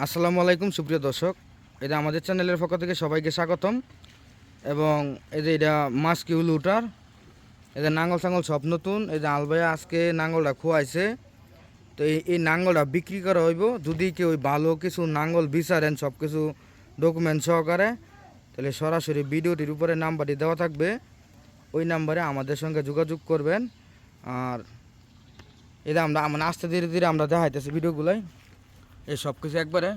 আসসালামু আলাইকুম, সুপ্রিয় দর্শক। এটা আমাদের চ্যানেলের পক্ষ থেকে সবাইকে স্বাগতম। এবং এই যে এটা মাছ কিউল উটার এই যে নাঙ্গল সাঙ্গল সব নতুন। এই যে আলবাইয়া আজকে নাঙ্গলটা খোয়াইছে। তো এই নাঙ্গলটা বিক্রি করা হইব। যদি কেউ ভালো কিছু নাঙ্গল বিচারেন, সব কিছু ডকুমেন্ট সহকারে, তাহলে সরাসরি ভিডিওটির উপরে নাম্বারটি দেওয়া থাকবে। ওই নাম্বারে আমাদের সঙ্গে যোগাযোগ করবেন। আর এটা আমরা মানে আস্তে ধীরে ধীরে আমরা দেখাইতেছি ভিডিওগুলোয় এই সব কিছু একবারে।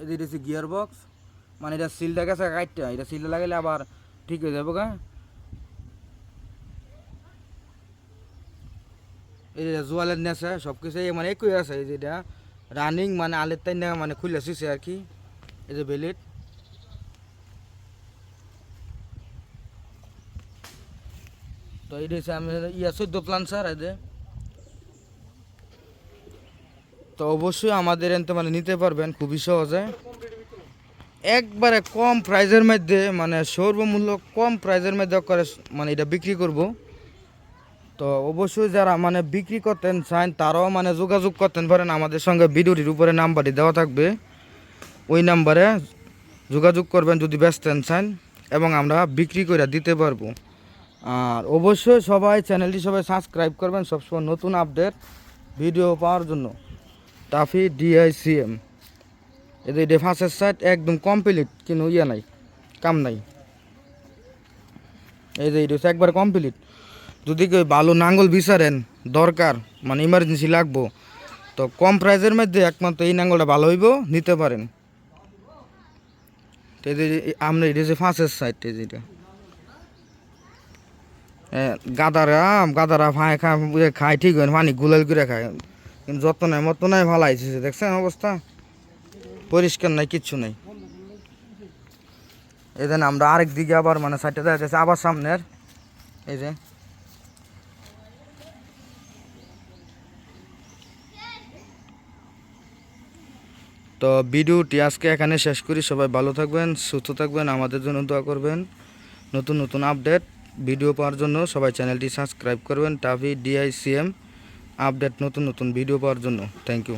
এদিকে হচ্ছে গিয়ার বক্স মানে এটা সিলটা গেছে কাটটা এটা সিলটা লাগাইলে আবার ঠিক হয়ে যাব গা এই যে জোয়ালের নেছে সব কিছু এই মানে একই আছে, এই যে এটা রানিং মানে আলের তাই না মানে খুলে শুছে আর কি। এই যে বেলিট। তো এটা হচ্ছে আমি ইয়া চোদ্দ প্লান স্যার এই যে। তো অবশ্যই আমাদের এনতে মানে নিতে পারবেন, খুবই সহজে। একবারে কম প্রাইজের মধ্যে মানে সর্বমূল্য কম প্রাইজের মধ্যে করে মানে এটা বিক্রি করব। তো অবশ্যই যারা মানে বিক্রি করতেন, চান, তারাও মানে যোগাযোগ করতেন পারেন। আমাদের সঙ্গে ভিডিওটির উপরে নাম্বারটি দেওয়া থাকবে। ওই নাম্বারে যোগাযোগ করবেন যদি ব্যস্তেন, চান, এবং আমরা বিক্রি করে দিতে পারব। আর অবশ্যই সবাই চ্যানেলটি সবাই সাবস্ক্রাইব করবেন, সবসময় নতুন আপডেট ভিডিও পাওয়ার জন্য। টাফি ডিআইসিএম এদের এটা ফাঁসের সাইড একদম কমপ্লিট কিন্তু ইয়ে নাই, কাম নাই। এই যে এটা একবার কমপ্লিট যদি কেউ ভালো নাঙ্গল বিচারেন, দরকার মানে ইমার্জেন্সি লাগবো, তো কম প্রাইজের মধ্যে একমাত্র এই নাঙ্গলটা ভালো হইব, নিতে পারেন। আমরা এটা হচ্ছে ফাঁসের সাইড এই যেটা গাদারা গাদারা ভাই খায় খায় ঠিক হয় পানি গুলাল করে খায়। কিন্তু যত নাই মত নাই, ভালো আইছে দেখছেন অবস্থা? পরিষ্কার নাই, কিচ্ছু নাই। এই যে আমরা আরেক দিকে আবার মানে সাইডটা দেখা যাচ্ছে, আবার সামনের। এই যে। তো ভিডিওটি আজকে এখানে শেষ করি। সবাই ভালো থাকবেন, সুস্থ থাকবেন, আমাদের জন্য দোয়া করবেন। নতুন নতুন আপডেট, ভিডিও পাওয়ার জন্য সবাই চ্যানেলটি সাবস্ক্রাইব করবেন। টাভি ডিআইসিএম। আপডেট নতুন নতুন ভিডিও পাওয়ার জন্য। Thank you